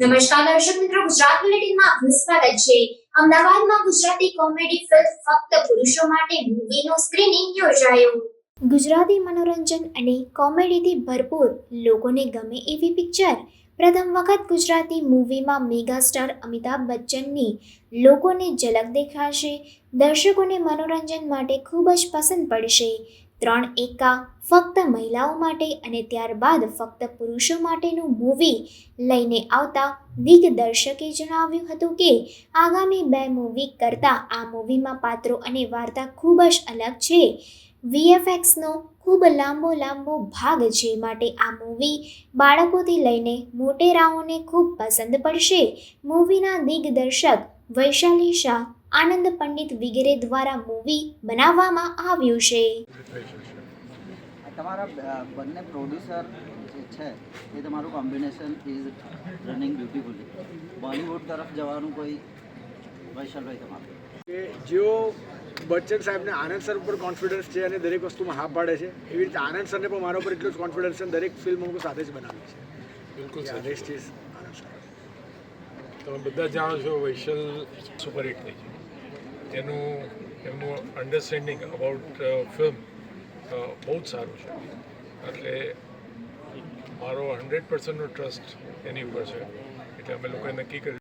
નમસ્કાર દર્શક મિત્રો, ગુજરાત બુલેટિનમાં આપનું સ્વાગત છે. અમદાવાદમાં ગુજરાતી કોમેડી ફિલ્મ ફક્ત પુરુષો માટે મૂવીનું સ્ક્રીનિંગ યોજાયું. ગુજરાતી મનોરંજન અને કોમેડીથી ભરપૂર લોકોને ગમે એવી પિક્ચર પ્રથમ વખત ગુજરાતી મૂવીમાં મેગા સ્ટાર અમિતાભ બચ્ચનની લોકોને ઝલક દેખાશે. દર્શકોને મનોરંજન માટે ખૂબ જ પસંદ પડશે. ત્રણ એકા ફક્ત મહિલાઓ માટે અને ત્યારબાદ ફક્ત પુરુષો માટેનું મૂવી લઈને આવતા દિગ્દર્શકે જણાવ્યું હતું કે આગામી બે મૂવી કરતાં આ મૂવીમાં પાત્રો અને વાર્તા ખૂબ જ અલગ છે. વીએફએક્સનો ખૂબ લાંબો લાંબો ભાગ છે. માટે આ મૂવી બાળકોથી લઈને મોટેરાઓને ખૂબ પસંદ પડશે. મૂવીના દિગ્દર્શક વૈશાલી શાહ આનંદ પંડિત વગેરે દ્વારા મૂવી બનાવવામાં આવ્યું છે. તમારા બંને પ્રોડ્યુસર જે છે એ તમારું combination is running beautifully Bollywood તરફ જવાનું કોઈ વૈશાલભાઈ તમારું? કે જેઓ બચ્ચન સાહેબને આનંદ સર ઉપર કોન્ફિડન્સ છે અને દરેક વસ્તુમાં હા પાડે છે એવી રીતે આનંદ સરને પણ મારા ઉપર એટલો જ કોન્ફિડન્સ છે દરેક ફિલ્મ હું સાથે જ બનાવી છે બિલકુલ આનંદ સર. તમે બધા જાણો છો વૈશલ સુપરહિટ થઈ છે એનું એમનું અન્ડરસ્ટેન્ડિંગ અબાઉટ ફિલ્મ બહુ જ સારું છે. એટલે મારો હંડ્રેડ પર્સન્ટનો ટ્રસ્ટ એની ઉપર છે. એટલે અમે લોકોએ નક્કી કર્યું